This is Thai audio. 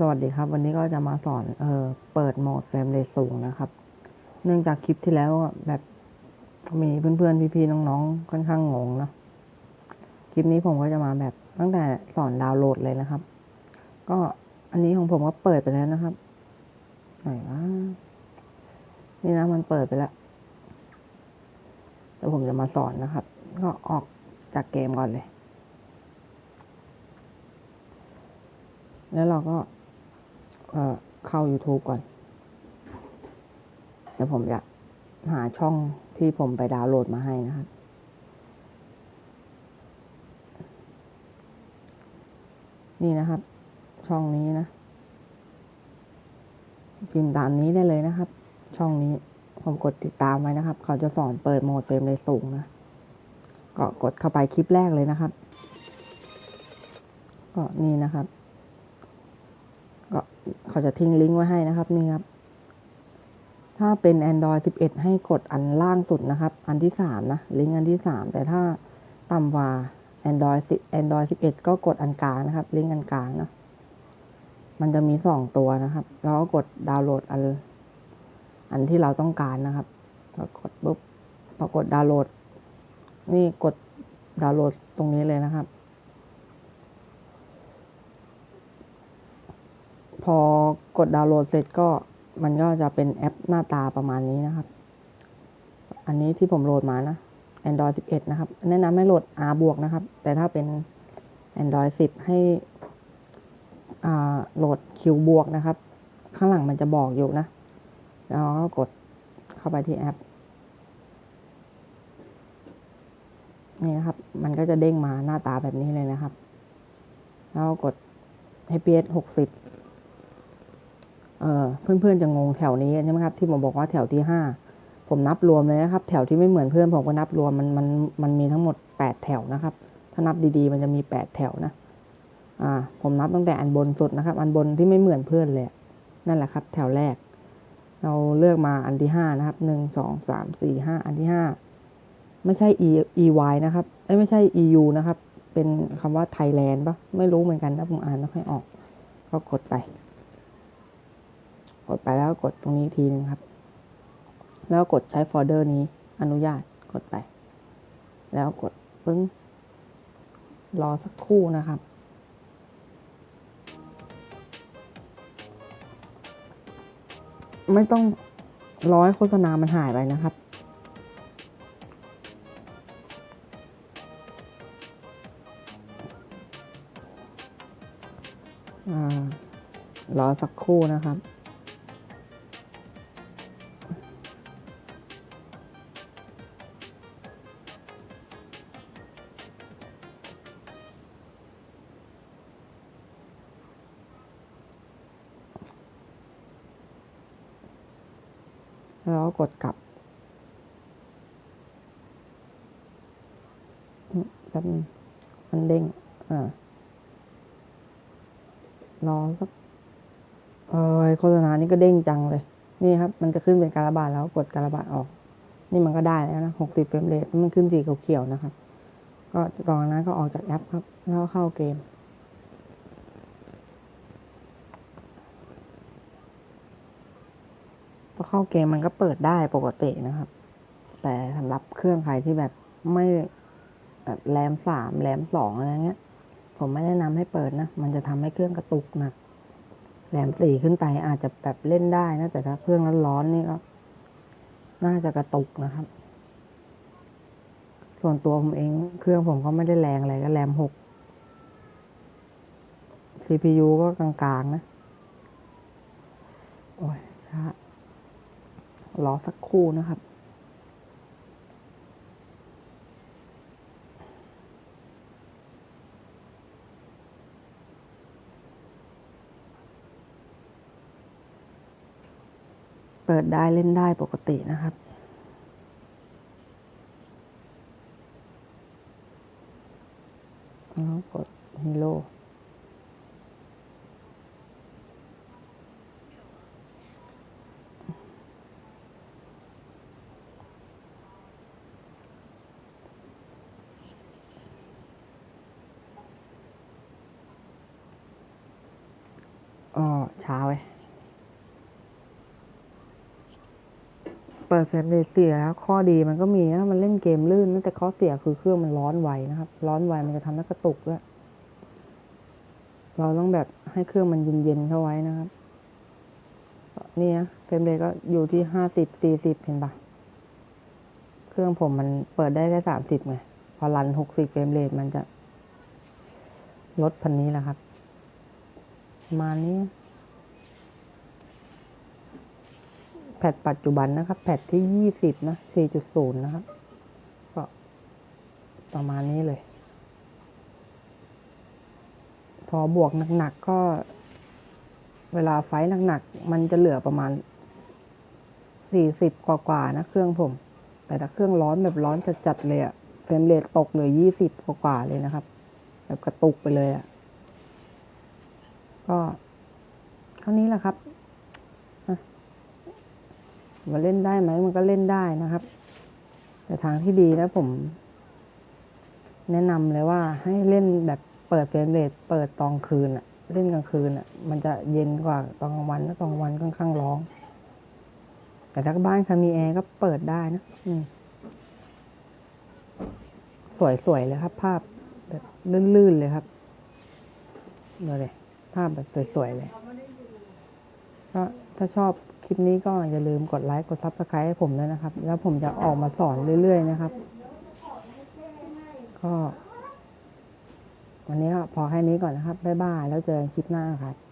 สวัสดีครับ วันนี้ก็จะมาสอนเออเปิดโหมดเฟรมเรทสูงนะครับ เนื่องจากคลิปที่แล้วแบบมีเพื่อนๆ พี่ๆ น้องๆ ค่อนข้างงงเนะคลิปนี้ผมก็จะมาแบบตั้งแต่สอนดาวน์โหลดเลยนะครับ ก็อันนี้ของผมก็เปิดไปแล้วนะครับไหนวะนี่นะมันเปิดไปแล้วเดี๋ยวผมจะมาสอนนะครับ ก็ออกจากเกมก่อนเลยแล้วเราก็ เข้า YouTube ก่อน เดี๋ยวผมจะหาช่องที่ผมไปดาวน์โหลดมาให้นะครับ นี่นะครับ ช่องนี้นะพิมพ์ตามนี้ได้เลยนะครับ ช่องนี้ผมกดติดตามไว้นะครับ เขาจะสอนเปิดโหมดเฟรมเรทสูงนะ ก็กดเข้าไปคลิปแรกเลยนะครับ ก็นี่นะครับ ก็เขาจะทิ้งลิงก์ไว้ให้นะครับนี่ครับ ถ้าเป็น Android 11 ให้กดอันล่างสุดนะครับ อันที่สามนะ ลิงก์อันที่สามแต่ถ้าต่ำกว่า Android 10 Android 11 ก็กดอันกลางนะครับ ลิงก์อันกลางนะมันจะมีสองตัวนะครับ แล้วก็กดดาวน์โหลดอัน อันที่เราต้องการนะครับพอกดปุ๊บพอกดดาวน์โหลด นี่กดดาวน์โหลดตรงนี้เลยนะครับ พอกดดาวน์โหลดเสร็จก็มันก็จะเป็นแอปหน้าตาประมาณนี้นะครับ อันนี้ที่ผมโหลดมานะ Android 11 นะครับ แนะนำให้โหลด R บวกนะครับ แต่ถ้าเป็น Android 10 ให้โหลด Q บวกนะครับ ข้างหลังมันจะบอกอยู่นะ แล้วก็กดเข้าไปที่แอป นี่นะครับ มันก็จะเด้งมาหน้าตาแบบนี้เลยนะครับ แล้วก็กด HPS 60 เพื่อนๆจะงงแถวนี้ใช่ไหมครับ ที่ผมบอกว่าแถวที่ห้าผมนับรวมเลยนะครับ แถวที่ไม่เหมือนเพื่อนผมก็นับรวมมันมันมันมีทั้งหมดแปดแถวนะครับ ถ้านับดีๆ มันจะมีแปดแถวนะอ่าผมนับตั้งแต่อันบนสุดนะครับ อันบนที่ไม่เหมือนเพื่อนเลยนั่นแหละครับ แถวแรก เราเลือกมาอันที่ห้านะครับหนึ่งสองสามสี่ห้าอันที่ห้าไม่ใช่ e e y นะครับไม่ใช่ e u นะครับ เป็นคำว่าไทยแลนด์ปะไม่รู้เหมือนกันถ้าผมอ่านไม่ค่อยออก ก็กดไป กดไปแล้วกดตรงนี้ทีนึงครับ แล้วกดใช้โฟลเดอร์นี้อนุญาตกดไป แล้วกดปึ้ง รอสักครู่นะครับ ไม่ต้องรอให้โฆษณามันหายไปนะครับอ่ารอสักครู่นะครับ แล้วกดกลับมแป๊บนึงมันเด้งอ่ารอสักเออโฆษณานี้ก็เด้งจังเลย นี่ครับ มันจะขึ้นเป็นการระบาดแล้วกดการระบาดออก นี่มันก็ได้แล้วนะหกสิบเฟรมเรทมันขึ้นสีเขียวๆนะครับ ก็ตอนนั้นก็ออกจากแอปครับ แล้วเข้าเกม พอ เข้าเกมมันก็เปิดได้ปกตินะครับ แต่สำหรับเครื่องใครที่แบบไม่แบบแรมสามแรมสองอะไรเงี้ย ผมไม่แนะนำให้เปิดนะ มันจะทำให้เครื่องกระตุกหนะแรมสี่ขึ้นไปอาจจะแบบเล่นได้นะ แต่ถ้าเครื่องร้อนๆนี่ก็ น่าจะกระตุกนะครับ ส่วนตัวผมเอง เครื่องผมก็ไม่ได้แรงอะไรก็แรมหก CPU ก็กลางๆนะ โอ้ยช้า รอสักครู่นะครับเปิดได้เล่นได้ปกตินะครับ แล้วกดฮีโร่ อ๋อช้าไว้เปิดเฟรมเรทเสียข้อดีมันก็มีนะมันเล่นเกมลื่นนะแต่ข้อเสียคือเครื่องมันร้อนไวนะครับ ร้อนไวมันจะทำให้กระตุกด้วยเราต้องแบบให้เครื่องมันเย็นๆเข้าไว้นะครับนี่นะเฟรมเรทก็อยู่ที่ห้าสิบสี่สิบเห็นปะเครื่องผมมันเปิดได้แค่สามสิบไงพอรันหกสิบเฟรมเรทมันจะลดพันนี้แหละครับ มานี้แพทปัจจุบันนะครับ แพทที่ยี่สิบนะสี่จุดศูนย์นะครับ ก็ประมาณนี้เลย พอบวกหนักๆก็ เวลาไฟหนักๆ มันจะเหลือประมาณสี่สิบกว่าๆนะเครื่องผม แต่ถ้าเครื่องร้อนแบบร้อนจัดๆเลยอะเฟรมเรทตกเหลือยี่สิบกว่าๆเลยนะครับ แบบกระตุกไปเลยอะ ก็เท่านี้แหละครับอะมาเล่นได้ไหมมันก็เล่นได้นะครับ แต่ทางที่ดีนะผม แนะนำเลยว่าให้เล่นแบบเปิดเฟรมเรทเปิดตอนคืนอะเล่นกลางคืนอะมันจะเย็นกว่าตอนกลางวันนะตอนกลางวันค่อนข้างร้อนแต่ถ้าบ้านใครมีแอร์ก็เปิดได้นะอืมสวยๆเลยครับ ภาพแบบลื่นๆเลยครับดูเลยาพแบบสวยๆเลยก็ถ้าชอบคลิปนี้ก็อย่าลืมกดไลค์กดซับสไครต์ให้ผมด้วยนะครับ แล้วผมจะออกมาสอนเรื่อย ๆ นะครับ ก็ วันนี้ก็พอแค่นี้ก่อนนะครับ บ๊ายบาย แล้วเจอกันคลิปหน้าครับ